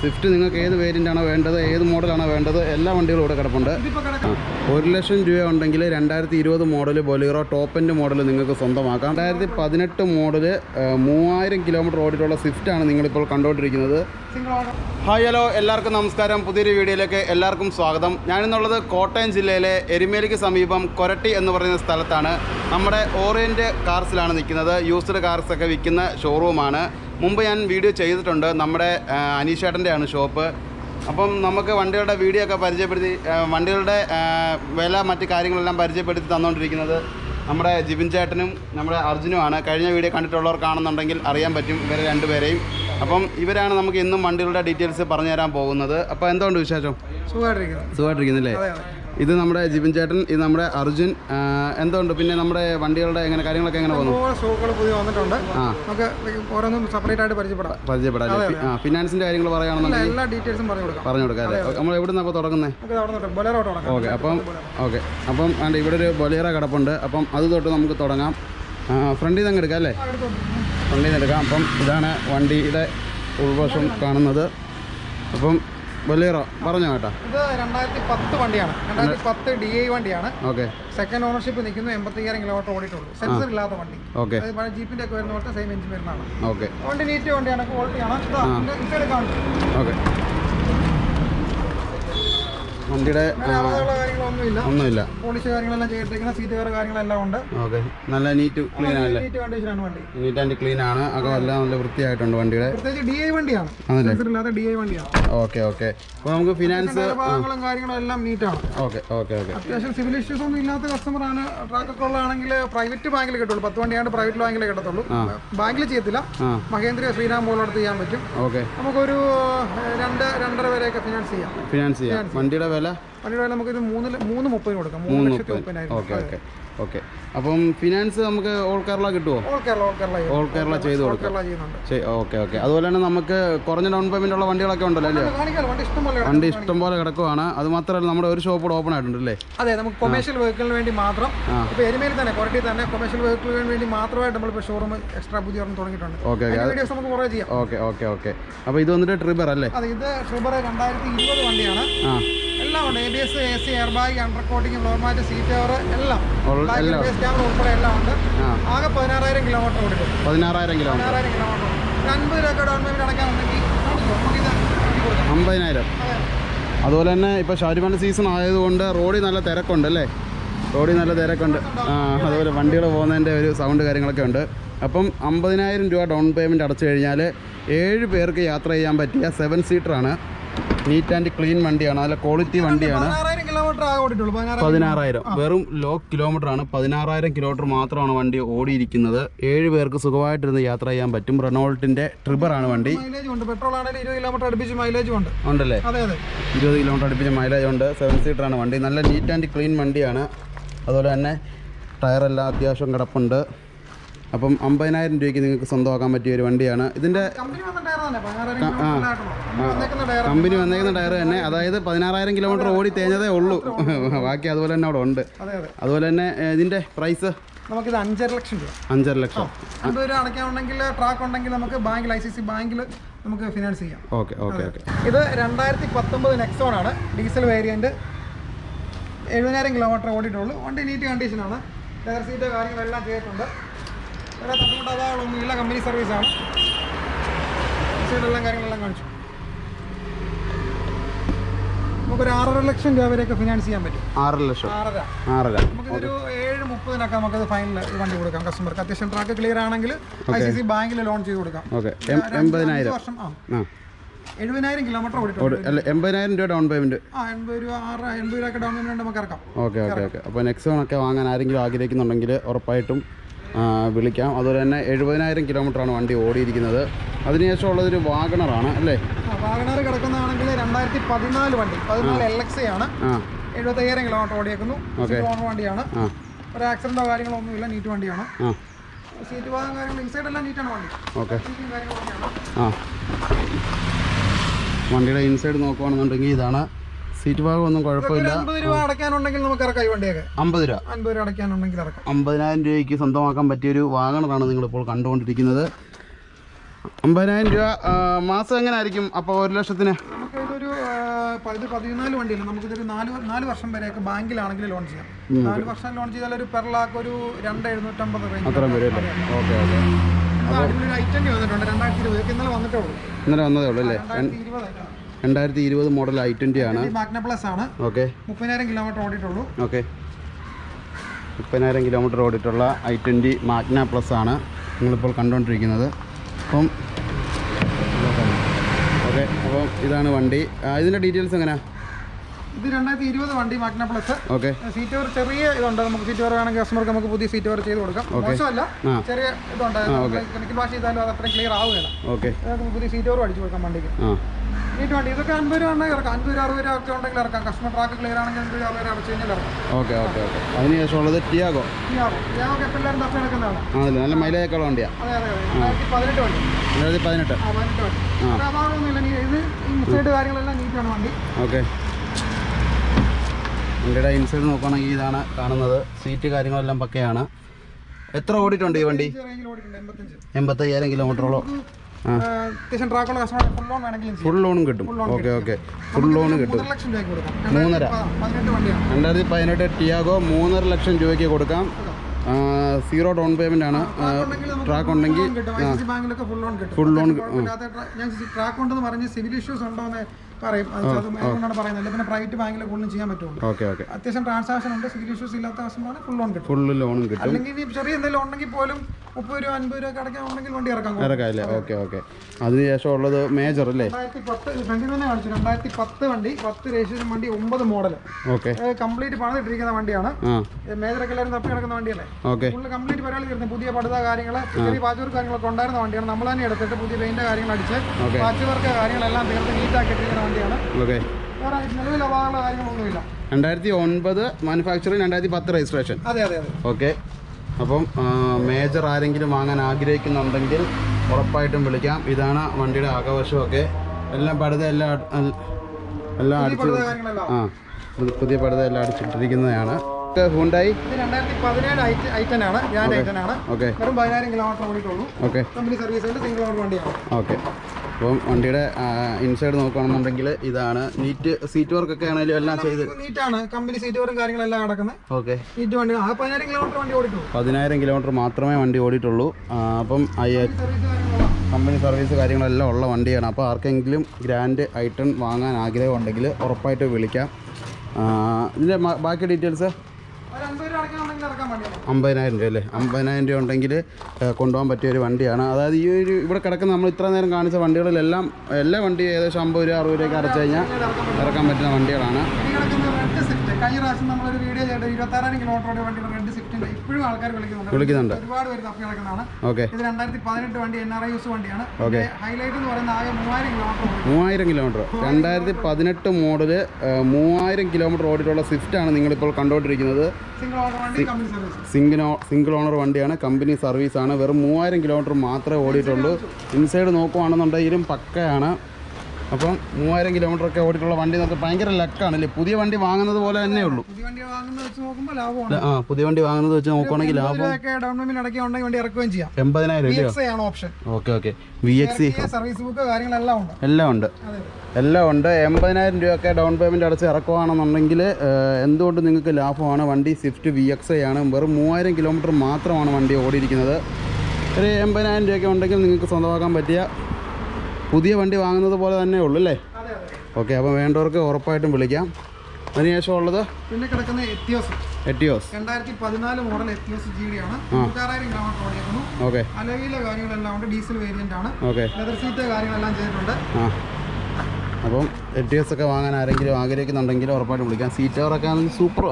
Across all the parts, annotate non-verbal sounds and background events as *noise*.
Swift നിങ്ങൾക്ക് ഏത് വേരിയന്റാണോ വേണ്ടത് ഏത് മോഡലാണോ വേണ്ടത് എല്ലാ വണ്ടികളും ഇവിടെ കിടപ്പുണ്ട്. ഒരു ലക്ഷം രൂപ ഉണ്ടെങ്കിൽ രണ്ടായിരത്തി ഇരുപത് model Bolero top end model നിങ്ങൾക്ക് സ്വന്തമാക്കാം. രണ്ടായിരത്തി പതിനെട്ട് മോഡൽ മൂവായിരം കിലോമീറ്റർ ഓടിയിട്ടുള്ള സ്വിഫ്റ്റാണ് നിങ്ങളിപ്പോൾ കണ്ടുകൊണ്ടിരിക്കുന്നത്. ഹായ് ഹലോ എല്ലാവർക്കും നമസ്കാരം. പുതിയൊരു വീഡിയോയിലേക്ക് എല്ലാവർക്കും സ്വാഗതം. ഞാനിന്നുള്ളത് കോട്ടയം ജില്ലയിലെ എരുമേലിക്ക് സമീപം കൊരട്ടി എന്ന് പറയുന്ന സ്ഥലത്താണ്. നമ്മുടെ ഓറിയന്റ് കാർസിലാണ് നിൽക്കുന്നത്. യൂസ്ഡ് കാർസൊക്കെ വിൽക്കുന്ന ഷോറൂമാണ് മുമ്പ് ഞാൻ വീഡിയോ ചെയ്തിട്ടുണ്ട്. നമ്മുടെ അനീഷേട്ടന്റെ ആണ് ഷോപ്പ്. അപ്പം നമുക്ക് വണ്ടികളുടെ വീഡിയോ ഒക്കെ പരിചയപ്പെടുത്തി വണ്ടികളുടെ വില മറ്റ് കാര്യങ്ങളെല്ലാം പരിചയപ്പെടുത്തി തന്നുകൊണ്ടിരിക്കുന്നത് നമ്മുടെ ജിബിൻ ചേട്ടനും നമ്മുടെ അർജുനുമാണ്. കഴിഞ്ഞ വീഡിയോ കണ്ടിട്ടുള്ളവർ കാണുന്നുണ്ടെങ്കിൽ അറിയാൻ പറ്റും ഇവരെ രണ്ടുപേരെയും. അപ്പം ഇവരാണ് നമുക്ക് ഇന്നും വണ്ടികളുടെ ഡീറ്റെയിൽസ് പറഞ്ഞുതരാൻ പോകുന്നത്. അപ്പോൾ എന്തുകൊണ്ട് വിശേഷം? സുഖമായിട്ടിരിക്കുന്നു. സുഖമായിട്ടിരിക്കുന്നില്ലേ? ഇത് നമ്മുടെ ജിബിൻ ചേട്ടൻ ഇത് നമ്മുടെ അർജുൻ എന്തുണ്ട്? പിന്നെ നമ്മുടെ വണ്ടികളുടെ എങ്ങനെ കാര്യങ്ങളൊക്കെ എങ്ങനെ പോകുന്നു? സ്റ്റോക്കുകൾ പുതിയ വന്നിട്ടുണ്ട്. നമുക്ക് ഓരോന്നും സെപ്പറേറ്റ് ആയിട്ട് പരിചയപ്പെടാം. പരിചയപ്പെടാം? ആ ഫിനാൻസിന്റെ കാര്യങ്ങൾ പറയുകയാണെന്നുണ്ടെങ്കിൽ എല്ലാ ഡീറ്റെയിൽസും പറഞ്ഞു കൊടുക്കാം. പറഞ്ഞു കൊടുക്കാം അല്ലേ? നമ്മൾ എവിടെ നിന്നാണ് അപ്പോൾ തുടങ്ങുന്നത് ഓക്കെ അപ്പം ഓക്കെ. അപ്പം ആണ്ട് ഇവിടെ ഒരു ബൊലേറ കിടപ്പുണ്ട്. അപ്പം അത് തൊട്ട് നമുക്ക് തുടങ്ങാം. ഫ്രണ്ടിൽ നിന്ന് എടുക്കാം അല്ലേ? ഫ്രണ്ടിൽ നിന്ന് എടുക്കാം. അപ്പം ഇതാണ് വണ്ടിയുടെ ഉൾവശം കാണുന്നത്. അപ്പം ബൊലേറോ പറഞ്ഞോ കേട്ടോ. ഇത് രണ്ടായിരത്തി പത്ത് വണ്ടിയാണ്. രണ്ടായിരത്തി പത്ത് ഡി ഐ വണ്ടിയാണ്. ഓക്കെ. സെക്കൻഡ് ഓണർഷിപ്പ് നിൽക്കുന്നു എൺപത്തിയ്യായിരം കിലോമീറ്റർ ഓടിയിട്ടുള്ളൂ. സെൻസർ ഇല്ലാത്ത വണ്ടി. ഓക്കെ. അത് ജീപ്പിന്റെ ഒക്കെ വരുന്ന പോലത്തെ സെയിം എഞ്ചിൻ വരുന്നതാണ്. ഓക്കെ. വണ്ടി നീറ്റ് വണ്ടിയാണ് ക്വാളിറ്റിയാണ് ഓക്കെ. വണ്ടിയുടെ ഒന്നുമില്ല. പോളിഷ് കാര്യങ്ങളെല്ലാം ചെയ്തിരിക്കുന്ന സീറ്റ് കയറ് കാര്യങ്ങളെല്ലാം ഉണ്ട്. ഓക്കെ. നല്ല നീറ്റ് ക്ലീൻ ആണ് നീറ്റ് ആൻഡ് ക്ലീൻ ആണ്. അകം എല്ലാം നല്ല വൃത്തിയായിട്ടുണ്ട് വണ്ടിയുടെ. പ്രത്യേകിച്ച് ഡി ഐ വണ്ടിയാണ്. ഇല്ലാത്ത ഡി ഐ വണ്ടിയാണ്. Okay okay. അപ്പോൾ നമുക്ക് ഫിനാൻസ് ഭാഗങ്ങളും കാര്യങ്ങളും എല്ലാം നീറ്റാണ് ഓക്കെ ഓക്കെ ഓക്കെ. അത്യാവശ്യം സിവിൽ ഇഷ്യൂസ് ഒന്നും ഇല്ലാത്ത കസ്റ്റമറാണ് ട്രാക്കൊക്കെ ഉള്ളതാണെങ്കിൽ പ്രൈവറ്റ് ബാങ്കിൽ കിട്ടുള്ളൂ പത്ത് വണ്ടിയാണ്ട് പ്രൈവറ്റ് ബാങ്കിൽ കിട്ടത്തുള്ളൂ. ബാങ്കിൽ ചെയ്യത്തില്ല. മഹേന്ദ്ര ശ്രീരാം പോലോടത്ത് ചെയ്യാൻ പറ്റും. ഓക്കെ. നമുക്കൊരു രണ്ട് രണ്ടര വരെയൊക്കെ ഫിനാൻസ് ചെയ്യാം. ഫിനാൻസ് ചെയ്യാം. വണ്ടിയുടെ വില? വണ്ടിയുടെ വില നമുക്കൊരു മൂന്ന് ല- മൂന്ന് മുപ്പതിന് കൊടുക്കാം. മൂന്ന് ലക്ഷത്തി മുപ്പതിനായിരം ഓക്കെ ഓക്കെ ഓക്കെ. അപ്പം ഫിനാൻസ് നമുക്ക് ഓൾ കേരള കിട്ടുമോ all Kerala all Kerala all Kerala ചെയ്ത് കൊടുക്കാം. Okay okay. അതുപോലെ തന്നെ നമുക്ക് കുറഞ്ഞ ഡൗൺ പേയ്മെന്റ് ഉള്ള വണ്ടികളൊക്കെ ഉണ്ടല്ലോ അല്ലേ? വണ്ടി ഇഷ്ടം പോലെ കിടക്കുവാണ്. അത് മാത്രമല്ല നമ്മുടെ ഒരു ഷോപ്പ് കൂടെ ഓപ്പൺ ആയിട്ടുണ്ട് അല്ലേ? അതെ നമുക്ക് കൊമേഴ്ഷ്യൽ വെഹിക്കിളിന് വേണ്ടി മാത്രം. ഇപ്പോൾ എരുമേലി തന്നെ കൊരട്ടി തന്നെ കൊമേഴ്ഷ്യൽ വെഹിക്കിളിന് വേണ്ടി മാത്രമായിട്ട് നമ്മളിപ്പോൾ ഷോറൂം എക്സ്ട്രാ പുതിയ ഒരെണ്ണം തുടങ്ങിയിട്ടുണ്ട്. Okay okay. വീഡിയോസ് നമുക്ക് കുറേ ചെയ്യാം. Okay okay okay. അപ്പോൾ ഇത് വന്നിട്ട് ട്രിബർ അല്ലേ? അതെ ഇത് ട്രിബർ രണ്ടായിരത്തി ഇരുപത് വണ്ടിയാണ്. ആ. എല്ലാം ഉണ്ട് A B S A C air bag under coating floor mat seat cover എല്ലാം. ക്യാമറ ഉൾപ്പെടെ എല്ലാം ഉണ്ട്. ആകെ പതിനാറായിരം കിലോമീറ്റർ ഓടിക്കും. പതിനാറായിരം കിലോമീറ്റർ പതിനാറായിരം കിലോമീറ്റർ അൻപത് രൂപ ഡൗൺ പേയ്മെന്റ് അടയ്ക്കാനുണ്ടെങ്കിൽ അമ്പതിനായിരം. അതുപോലെ തന്നെ ഇപ്പോൾ ശബരിമല സീസൺ ആയതുകൊണ്ട് റോഡിൽ നല്ല തിരക്കുണ്ട് അല്ലേ? റോഡിൽ നല്ല തിരക്കുണ്ട്. ആ അതുപോലെ വണ്ടികൾ പോകുന്നതിന്റെ ഒരു സൗണ്ട് കാര്യങ്ങളൊക്കെ ഉണ്ട്. അപ്പം അമ്പതിനായിരം രൂപ ഡൗൺ പേയ്മെന്റ് അടച്ചു കഴിഞ്ഞാൽ ഏഴ് പേർക്ക് യാത്ര ചെയ്യാൻ പറ്റിയ സെവൻ സീറ്ററാണ് നീറ്റ് ആൻഡ് ക്ലീൻ വണ്ടിയാണ്. നല്ല ക്വാളിറ്റി വണ്ടിയാണ്. പതിനാറായിരം വെറും ലോ കിലോമീറ്റർ ആണ്. പതിനാറായിരം കിലോമീറ്റർ മാത്രമാണ് വണ്ടി ഓടിയിരിക്കുന്നത്. ഏഴ് പേർക്ക് സുഖമായിട്ടിരുന്ന് യാത്ര ചെയ്യാൻ പറ്റും. റെനോൾട്ടിന്റെ ട്രിബർ ആണ് വണ്ടി. മൈലേജ് ഉണ്ട്. പെട്രോൾ ആണെങ്കിൽ ഇരുപത് കിലോമീറ്റർ അടുപ്പിച്ച് മൈലേജും ഉണ്ട്. ഉണ്ടല്ലേ? ഇരുപത് കിലോമീറ്റർ അടുപ്പിച്ച മൈലേജ് ഉണ്ട്. സെവൻ സീറ്റർ ആണ് വണ്ടി. നല്ല നീറ്റ് ആൻഡ് ക്ലീൻ വണ്ടിയാണ്. അതുപോലെ തന്നെ ടയറെല്ലാം അത്യാവശ്യം കിടപ്പുണ്ട്. അപ്പം അമ്പതിനായിരം രൂപയ്ക്ക് നിങ്ങൾക്ക് സ്വന്തമാക്കാൻ പറ്റിയ ഒരു വണ്ടിയാണ്. ഇതിന്റെ കമ്പനി വന്നേക്കുന്ന ടയർ തന്നെ അതായത് പതിനാറായിരം കിലോമീറ്റർ ഓടി തേഞ്ഞതേ ഉള്ളൂ. *laughs* ബാക്കി അതുപോലെ തന്നെ അവിടെ ഉണ്ട്. അതെ അതെ. അതുപോലെ തന്നെ ഇതിന്റെ പ്രൈസ് നമുക്കിത് അഞ്ചര ലക്ഷം രൂപ. അഞ്ചര ലക്ഷം. അമ്പത് രൂപ അടയ്ക്കാനുണ്ടെങ്കിൽ ട്രാക്ക് ഉണ്ടെങ്കിൽ നമുക്ക് ബാങ്കിൽ ഐ സി സി ബാങ്കിൽ നമുക്ക് ഫിനാൻസ് ചെയ്യാം. Okay okay okay. ഇത് രണ്ടായിരത്തി പത്തൊമ്പത് നെക്സോൺ ആണ്. ഡീസൽ വേരിയന്റ് എഴുപതിനായിരം കിലോമീറ്റർ ഓടിയിട്ടുള്ളൂ. വണ്ടി നീറ്റ് കണ്ടീഷനാണ് ലെതർ സീറ്റ് കാര്യങ്ങളെല്ലാം ചെയ്തിട്ടുണ്ട്. വേറെ തട്ടുമുട്ടാതാകളൊന്നുമില്ല കമ്പനി സർവീസാണ് എല്ലാം കാര്യങ്ങളെല്ലാം കാണിച്ചു. നമുക്കൊരു ആറര ലക്ഷം രൂപ വരെയൊക്കെ ഫിനാൻസ് ചെയ്യാൻ പറ്റും. ആറര ലക്ഷം. ആറര. ആറര. നമുക്കിതൊരു ഏഴ് മുപ്പതിനൊക്കെ നമുക്കത് ഫൈനൽ വണ്ടി കൊടുക്കാം കസ്റ്റമർക്ക് അത്യാവശ്യം ട്രാക്ക് ക്ലിയർ ആണെങ്കിൽ ഐ സി സി ബാങ്കിൽ ലോൺ ചെയ്ത് കൊടുക്കാം. ഓക്കെ എൺപതിനായിരം. വർഷം ആ. എഴുപതിനായിരം കിലോമീറ്റർ ഓടിട്ടുണ്ട് അല്ല എൺപതിനായിരം രൂപ ഡൗൺ പേയ്മെന്റ് ആ എൺപത് രൂപ ആറ് എൺപത് രൂപ ഡൗൺ പേയ്മെന്റ് നമുക്ക് ഇറക്കാം. ഓക്കെ ഓക്കെ ഓക്കെ അപ്പോൾ നെക്സോൺ ഒക്കെ വാങ്ങാൻ ആരെങ്കിലും ആഗ്രഹിക്കുന്നുണ്ടെങ്കിൽ ഉറപ്പായിട്ടും വിളിക്കാം. അതുപോലെ തന്നെ എഴുപതിനായിരം കിലോമീറ്ററാണ് വണ്ടി ഓടിയിരിക്കുന്നത്. അതിനുശേഷം ഉള്ളതൊരു വാഗണറാണ് അല്ലേ? വാഗണർ കിടക്കുന്നതാണെങ്കിൽ രണ്ടായിരത്തി പതിനാല് വണ്ടി പതിനാല് എൽ എക്സ് ആണ്. എഴുപത്തയ്യായിരം കിലോമീറ്റർ ഓടിയേക്കുന്നു. വണ്ടിയാണ്. ഒരു ആക്സിഡന്റോ കാര്യങ്ങളോ ഒന്നുമില്ല നീറ്റ് വണ്ടിയാണ്. സീറ്റ് ഭാഗം കാര്യങ്ങൾ ഇൻസൈഡ് എല്ലാം നീറ്റാണ് വണ്ടി. ഓക്കെ. വണ്ടിയുടെ ഇൻസൈഡ് നോക്കുവാണെന്നുണ്ടെങ്കിൽ ഇതാണ് സീറ്റ് ഭാഗം ഒന്നും കുഴപ്പമില്ല. ഒരു അൻപത് രൂപ അടയ്ക്കാനുണ്ടെങ്കിൽ നമുക്ക് ഇറക്കാം ഈ വണ്ടിയൊക്കെ. അമ്പത് രൂപ. അൻപത് രൂപ അടയ്ക്കാനുണ്ടെങ്കിൽ ഇറക്കാം. അമ്പതിനായിരം രൂപയ്ക്ക് സ്വന്തമാക്കാൻ പറ്റിയൊരു വാഗണറാണ് നിങ്ങളിപ്പോൾ കണ്ടുകൊണ്ടിരിക്കുന്നത്. അമ്പതിനായിരം രൂപ മാസം എങ്ങനെ ആയിരിക്കും അപ്പോൾ ഒരു ലക്ഷത്തിന്? ഇത് പതിനാല് വണ്ടിയില്ല? നമുക്കിതൊരു നാല് നാല് വർഷം വരെയൊക്കെ ബാങ്കിലാണെങ്കിൽ ലോൺ ചെയ്യാം. നാല് വർഷം ലോൺ ചെയ്താൽ ഒരു പെർ ലാക്ക് ഒരു രണ്ട് എഴുന്നൂറ്റമ്പത് അടിപൊളി ഐറ്റം വന്നിട്ടുണ്ട്. രണ്ടായിരത്തി ഇരുപത് ഇന്നലെ വന്നിട്ടേ ഉള്ളൂ ഇന്നലെ വന്നതേ ഉള്ളൂ അല്ലേ? രണ്ടായിരത്തി ഇരുപത് മോഡൽ ഐ ട്വന്റി ആണ് മാഗ്ന പ്ലസ് ആണ്. ഓക്കെ മുപ്പതിനായിരം കിലോമീറ്റർ ഓടിയിട്ടുള്ളൂ. ഓക്കെ മുപ്പതിനായിരം കിലോമീറ്റർ ഓടിയിട്ടുള്ള ഐ ട്വന്റി മാഗ്ന പ്ലസ് ആണ് നിങ്ങളിപ്പോൾ കണ്ടുകൊണ്ടിരിക്കുന്നത് അപ്പം ഓക്കെ അപ്പം ഇതാണ് വണ്ടി. ഇതിന്റെ ഡീറ്റെയിൽസ് എങ്ങനെയാണ് ഇത് രണ്ടായിരത്തി ഇരുപത് വണ്ടി Magna plus okay. Seat cover ചെറിയ ഇതുണ്ട്. നമുക്ക് സീറ്റ് കവർ വേണമെങ്കിൽ കസ്റ്റമർക്ക് നമുക്ക് പുതിയ സീറ്റ് കവർ ചെയ്ത് കൊടുക്കാം. മോശമല്ല. ചെറിയ ഇതുണ്ട്. കെമിക്കൽ വാഷ് ചെയ്താലും അത് അത്രയും ക്ലിയർ ആവുകയില്ല. ഓക്കെ. നമുക്ക് പുതിയ സീറ്റ് കവർ അടിച്ചു കൊടുക്കാം വണ്ടിക്ക്. സീറ്റ് നീറ്റ് വണ്ടി. ഇതൊക്കെ അൻപത് രൂപ ഉണ്ടെങ്കിൽ ഇറക്കാം. അൻപത് രൂപ അറുപത് രൂപ ഒക്കെ ഉണ്ടെങ്കിൽ ഇറക്കാം. കസ്റ്റമർ ട്രാക്ക് ക്ലിയർ ആണെങ്കിൽ അൻപത് രൂപ അറുപത് രൂപ അടച്ചു കഴിഞ്ഞാൽ ഇറക്കാം. Okay okay okay. ടിയാഗോ. ഇയാൾക്ക് എപ്പോൾ എല്ലാവരും തപ്പി എടുക്കുന്നതാണ്. നല്ല മൈലേജ് ഉള്ള വണ്ടിയാണ് അതെ അതെ അതെ. രണ്ടായിരത്തി പതിനെട്ട് വണ്ടി. രണ്ടായിരത്തി പതിനെട്ട്. ആ പതിനെട്ട് വണ്ടി. ഇത് ഈ സൈഡ് കാര്യങ്ങളെല്ലാം നീറ്റാണ് വണ്ടി. ഓക്കെ. വണ്ടിയുടെ ഇൻസൈഡ് നോക്കുകയാണെങ്കിൽ ഇതാണ് കാണുന്നത്. സീറ്റ് കാര്യങ്ങളെല്ലാം പക്കയാണ്. എത്ര ഓടിയിട്ടുണ്ട് ഈ വണ്ടി? എൺപത്തയ്യായിരം കിലോമീറ്ററോളം ഫുൾ ലോണും കിട്ടും. ഓക്കെ ഓക്കെ ഫുൾ ലോൺ കിട്ടും. മൂന്നര. രണ്ടായിരത്തി പതിനെട്ട് ടിയാഗോ മൂന്നര ലക്ഷം രൂപയ്ക്ക് കൊടുക്കാം. സീറോ ഡൗൺ പേയ്മെന്റ് ആണ്. ട്രാക്ക് ഉണ്ടെങ്കിൽ full loan full loan track ഉണ്ടെന്ന് പറഞ്ഞ് സിവിൽ ഇഷ്യൂസ് ഉണ്ടോ പറയും. അത് അത് അതുകൊണ്ടാണ് പറയുന്നത്. പിന്നെ പ്രൈവറ്റ് ബാങ്കിൽ കൂടുതലും ചെയ്യാൻ പറ്റുള്ളൂ. Okay okay. അത്യാവശ്യം ട്രാൻസാക്ഷൻ ഉണ്ട്. സിവിൽ ഇഷ്യൂസ് ഇല്ലാത്ത കസ്റ്റമറാണ് ഫുൾ ലോൺ കിട്ടും. ഫുൾ ലോണും കിട്ടും. അല്ലെങ്കിൽ ഇനി ചെറിയ എന്തെങ്കിലും ഉണ്ടെങ്കിൽ പോലും മുപ്പത് രൂപ അൻപത് രൂപ അടയ്ക്കാൻ ഉണ്ടെങ്കിൽ വണ്ടി ഇറക്കാം ഇറക്കാം അല്ലേ? Okay okay. അതിനുശേഷം ഉള്ളത് മേജർ അല്ലേ? രണ്ടായിരത്തി പത്ത് ഫ്രണ്ടിൽ തന്നെ കാണിച്ചു. രണ്ടായിരത്തി പത്ത് വണ്ടി പത്ത് രജിസ്ട്രേഷൻ വണ്ടി ഒമ്പത് മോഡൽ ഓക്കെ. കംപ്ലീറ്റ് പണിതിട്ടിരിക്കുന്ന വണ്ടിയാണ്. മേജറൊക്കെ എല്ലാവരും തപ്പി കിടക്കുന്ന വണ്ടിയല്ലേ? ഓക്കെ. കംപ്ലീറ്റ് പരിപാടി തീർന്നു. പുതിയ പടുത കാര്യങ്ങൾ ചെറിയ പാച്ച് വർക്ക് കാര്യങ്ങളൊക്കെ ഉണ്ടായിരുന്ന വണ്ടിയാണ്. നമ്മൾ തന്നെ എടുത്തിട്ട് പുതിയ പെയിന്റ് കാര്യങ്ങൾ അടിച്ച്. പാച്ച് വർക്ക് കാര്യങ്ങളെല്ലാം തീർത്ത് നീറ്റാക്കി ഇട്ടിരിക്കുന്ന വണ്ടിയാണ്. ഓക്കെ. വേറെ നിലവിൽ അപാകമുള്ള കാര്യങ്ങളൊന്നുമില്ല. രണ്ടായിരത്തി ഒൻപത് മാനുഫാക്ചറിങ് രണ്ടായിരത്തി പത്ത് രജിസ്ട്രേഷൻ അതെ അതെ അതെ. ഓക്കെ. അപ്പം മേജർ ആരെങ്കിലും വാങ്ങാൻ ആഗ്രഹിക്കുന്നുണ്ടെങ്കിൽ ഉറപ്പായിട്ടും വിളിക്കാം. ഇതാണ് വണ്ടിയുടെ ആകവശമൊക്കെ. എല്ലാം പടുത എല്ലാം എല്ലാം അടിച്ച് ആ പുതിയ പടുത എല്ലാം അടിച്ചിട്ടിരിക്കുന്നതാണ്. ഹുണ്ടായി രണ്ടായിരത്തി പതിനേഴ് ഐറ്റൻ ആണ് ഗ്രാൻഡ് ഐറ്റൻ ആണ് ഓക്കെ. വെറും പതിനായിരം kilometre ഓടിയിട്ടുള്ളൂ. Okay. Company service single owner വണ്ടിയാണ്. ഓക്കെ. അപ്പം വണ്ടിയുടെ ഇൻസൈഡ് നോക്കുകയാണെന്നുണ്ടെങ്കിൽ ഇതാണ്. നീറ്റ് സീറ്റ് വർക്ക് ഒക്കെ ആണെങ്കിലും എല്ലാം ചെയ്ത്. നീറ്റാണ് കമ്പനി സീറ്റ് വർക്ക് കാര്യങ്ങളെല്ലാം നടക്കുന്നത് ഓക്കെ നീറ്റ് വണ്ടി. ആ പതിനായിരം കിലോമീറ്റർ വണ്ടി ഓടിട്ടുള്ളൂ പതിനായിരം കിലോമീറ്റർ മാത്രമേ വണ്ടി ഓടിയിട്ടുള്ളൂ. അപ്പം കമ്പനി സർവീസ് കാര്യങ്ങളെല്ലാം ഉള്ള വണ്ടിയാണ്. അപ്പോൾ ആർക്കെങ്കിലും ഗ്രാൻഡ് ഐട്ടൺ വാങ്ങാൻ ആഗ്രഹമുണ്ടെങ്കിൽ ഉറപ്പായിട്ട് വിളിക്കാം. ഇതിന്റെ ബാക്കി ഡീറ്റെയിൽസ് അമ്പതിനായിരം രൂപ അല്ലേ? അമ്പതിനായിരം രൂപ ഉണ്ടെങ്കിൽ കൊണ്ടുപോകാൻ പറ്റിയ ഒരു വണ്ടിയാണ്. അതായത് ഈ ഒരു ഇവിടെ കിടക്കുന്ന നമ്മൾ ഇത്ര നേരം കാണിച്ച വണ്ടികളിലെല്ലാം എല്ലാ വണ്ടിയും ഏകദേശം അമ്പത് രൂപ അറുപത് രൂപയ്ക്ക് അടച്ചു കഴിഞ്ഞാൽ ഇറക്കാൻ പറ്റുന്ന വണ്ടികളാണ്. വീഡിയോ ഇരുപത്താറായിരം കിലോമീറ്റർ റെഡ് ഇപ്പോഴും ആൾക്കാർ വിളിക്കുന്നുണ്ട്. വിളിക്കുന്നുണ്ട്. ഒരുപാട് പേര് തപ്പി കിടക്കുന്നതാണ് ഓക്കെ. ഇത് രണ്ടായിരത്തി പതിനെട്ട് വണ്ടി എൻ ആർ ഐ യൂസ് വണ്ടിയാണ്. Okay. ഹൈലൈറ്റ് എന്ന് പറയുന്നത് ആകെ മൂവായിരം കിലോമീറ്റർ ഓടി മൂവായിരം കിലോമീറ്റർ രണ്ടായിരത്തി പതിനെട്ട് മോഡൽ മൂവായിരം കിലോമീറ്റർ ഓടിയിട്ടുള്ള സ്വിഫ്റ്റാണ് നിങ്ങളിപ്പോൾ കണ്ടുകൊണ്ടിരിക്കുന്നത്. സിംഗിൾ ഓണർ വണ്ടി company service single single owner വണ്ടിയാണ് കമ്പനി സർവീസാണ് വെറും മൂവായിരം കിലോമീറ്റർ മാത്രമേ ഓടിയിട്ടുള്ളൂ. ഇൻസൈഡ് നോക്കുവാണെന്നുണ്ടെങ്കിലും പക്കയാണ്. അപ്പം മൂവായിരം കിലോമീറ്റർ ഒക്കെ ഓടിയിട്ടുള്ള വണ്ടി നമുക്ക് ഭയങ്കര ലക്കാണ് അല്ലേ പുതിയ വണ്ടി വാങ്ങുന്നത് പോലെ തന്നെ ഉള്ളൂ. ആ പുതിയ വണ്ടി വാങ്ങുന്നത് വെച്ച് നോക്കുവാണെങ്കിൽ ലാഭം പേയ്മെന്റ് എൺപതിനായിരം option okay okay. V X service book കാര്യങ്ങളെല്ലാം ഉണ്ട്. എല്ലാം ഉണ്ട്. എല്ലാം ഉണ്ട്. എൺപതിനായിരം രൂപയൊക്കെ ഡൗൺ പേയ്മെന്റ് അടച്ച് ഇറക്കുവാണെന്നുണ്ടെങ്കിൽ എന്തുകൊണ്ട് നിങ്ങൾക്ക് ലാഭമാണ്? വണ്ടി സ്വിഫ്റ്റ് വി എക്സ് ഐ ആണ്. വെറും മൂവായിരം കിലോമീറ്റർ മാത്രമാണ് വണ്ടി ഓടിയിരിക്കുന്നത്. ഒരു എൺപതിനായിരം രൂപയൊക്കെ ഉണ്ടെങ്കിൽ നിങ്ങൾക്ക് സ്വന്തമാക്കാൻ പറ്റിയ പുതിയ വണ്ടി വാങ്ങുന്നത് പോലെ തന്നെ ഉള്ളൂ അല്ലേ? ഓക്കെ അപ്പോൾ വേണ്ടവർക്ക് ഉറപ്പായിട്ടും വിളിക്കാം. അതിനുശേഷം ഉള്ളത്? പിന്നെ കിടക്കുന്ന എത്തിയോസ് എറ്റിയോസ് രണ്ടായിരത്തി പതിനാല് മോഡൽ എത്തിയോസ് ജി ഡി ആണ് മുപ്പത്താറായിരം കിലോമീറ്റർ ഓടിയേക്കുന്നു ഓക്കെ അലവിയിലെ കാര്യങ്ങളെല്ലാം ഉണ്ട് ഡീസൽ വേരിയന്റ് ആണ്. ലെതർ സീറ്റ് കാര്യങ്ങളെല്ലാം ചെയ്തിട്ടുണ്ട്. അപ്പം എസ് ഒക്കെ വാങ്ങാൻ ആരെങ്കിലും ആഗ്രഹിക്കുന്നുണ്ടെങ്കിൽ ഉറപ്പായിട്ട് വിളിക്കാം. സീറ്റ് കവറൊക്കെ ആണെങ്കിൽ സൂപ്പർ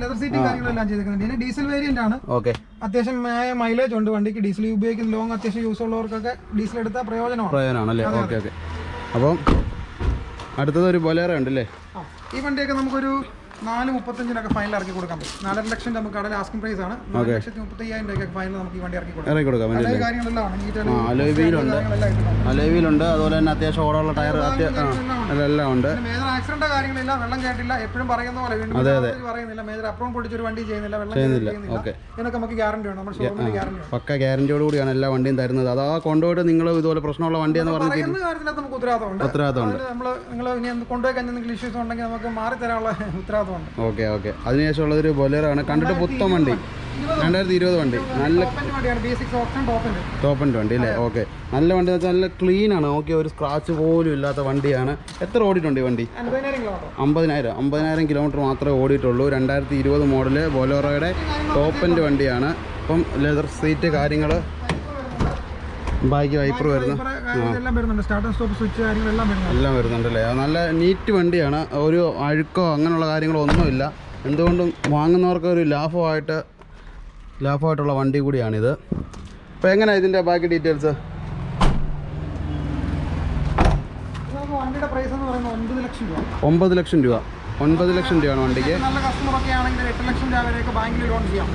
ലെതർ സീറ്റ് കാര്യങ്ങളെല്ലാം ചെയ്തിരിക്കുന്നത് പിന്നെ ഡീസൽ വേരിയന്റ് ആണ്. ഓക്കെ അത്യാവശ്യം മൈലേജ് ഉണ്ട് വണ്ടിക്ക്. ഡീസൽ ഉപയോഗിക്കുന്ന ലോങ് അത്യാവശ്യം യൂസ് ഉള്ളവർക്കൊക്കെ ഡീസൽ എടുത്താൽ പ്രയോജനമാണ്. പ്രയോജനമാണല്ലേ ഓക്കെ ഓക്കെ അപ്പം അടുത്തത് ഒരു ബൊലേറോ ഉണ്ടല്ലേ? ഈ വണ്ടിയൊക്കെ നമുക്കൊരു നാല് മുപ്പത്തഞ്ചിനൊക്കെ ഫൈനൽ ഇറക്കി കൊടുക്കാൻ പറ്റും. നാലര ലക്ഷം നമുക്ക് അവിടെ ആസ്കിംഗ് പ്രൈസ് ആണ്. നാല് ലക്ഷത്തി മുപ്പത്തി അയ്യായിരം രൂപയ്ക്ക് ഫൈനൽ നമുക്ക് ഈ വണ്ടി ഇറക്കി കൊടുക്കാം. അലോയിലുണ്ട് അതുപോലെ തന്നെ അത്യാവശ്യം ഓടുള്ള ടയർ എല്ലാം ഉണ്ട്. മേജർ ആക്സിഡന്റ് കാര്യങ്ങളില്ല വെള്ളം കേട്ടില്ല എപ്പോഴും പറയുന്ന പോലെ വീണ്ടും പറയുന്നില്ല. മേജർ അപ്രോൺ പൊടിച്ചൊരു വണ്ടി ചെയ്യുന്നില്ല. വെള്ളം ചെയ്യുന്നില്ല. ഓക്കെ ഇതിനൊക്കെ നമുക്ക് ഗ്യാരണ്ടി ഉണ്ട് നമ്മുടെ ഷോറൂമിൽ ഗ്യാരണ്ടി പക്ക ഗ്യാരണ്ടിയോട് കൂടിയാണ് എല്ലാ വണ്ടിയും തരുന്നത്. അതാ കൊണ്ടുപോയിട്ട് നിങ്ങൾ ഇതുപോലെ പ്രശ്നമുള്ള വണ്ടി എന്ന് പറഞ്ഞു കാര്യത്തിനകത്ത് നമുക്ക് ഉത്തരവാദിത്തമുണ്ട്. ഉത്തരവാദിത്തമുണ്ട്. നമ്മൾ നിങ്ങൾ ഇനി കൊണ്ടുപോയി കഴിഞ്ഞ എന്തെങ്കിലും ഇഷ്യൂസ് ഉണ്ടെങ്കിൽ നമുക്ക് മാറി തരാനുള്ള ഓക്കെ ഓക്കെ. അതിനുശേഷം ഉള്ളതൊരു ബൊലേറോ ആണ് കണ്ടിട്ട് പുത്തൻ വണ്ടി. രണ്ടായിരത്തി ഇരുപത് വണ്ടി. നല്ല ടോപ്പന്റെ വണ്ടി അല്ലേ? ഓക്കെ. നല്ല വണ്ടി എന്ന് വെച്ചാൽ നല്ല ക്ലീൻ ആണ്. ഓക്കെ ഒരു സ്ക്രാച്ച് പോലും ഇല്ലാത്ത വണ്ടിയാണ്. എത്ര ഓടിയിട്ടുണ്ട് ഈ വണ്ടി? അമ്പതിനായിരം അമ്പതിനായിരം കിലോമീറ്റർ മാത്രമേ ഓടിയിട്ടുള്ളൂ. രണ്ടായിരത്തി ഇരുപത് മോഡൽ ബൊലോറോയുടെ ടോപ്പിന്റെ വണ്ടിയാണ്. അപ്പം ലെതർ സീറ്റ് കാര്യങ്ങൾ ബാക്കി വൈപ്പർ വരുന്നു. എല്ലാം വരുന്നുണ്ടല്ലേ നല്ല നീറ്റ് വണ്ടിയാണ്. ഒരു അഴുക്കോ അങ്ങനെയുള്ള കാര്യങ്ങളോ ഒന്നുമില്ല. എന്തുകൊണ്ടും വാങ്ങുന്നവർക്ക് ഒരു ലാഭമായിട്ട് ലാഭമായിട്ടുള്ള വണ്ടി കൂടിയാണിത്. അപ്പോൾ എങ്ങനെയാണ് ഇതിന്റെ ബാക്കി ഡീറ്റെയിൽസ് നമുക്ക് വണ്ടിയുടെ പ്രൈസ് എന്ന് പറയുന്നത് ഒൻപത് ലക്ഷം രൂപ. ഒമ്പത് ലക്ഷം രൂപ. ഒൻപത് ലക്ഷം രൂപയാണ് വണ്ടിക്ക്. നല്ല കസ്റ്റമർ ഒക്കെ ആണെങ്കിൽ എട്ട് ലക്ഷം രൂപ വരെയൊക്കെ ബാങ്കിൽ ലോൺ ചെയ്യാം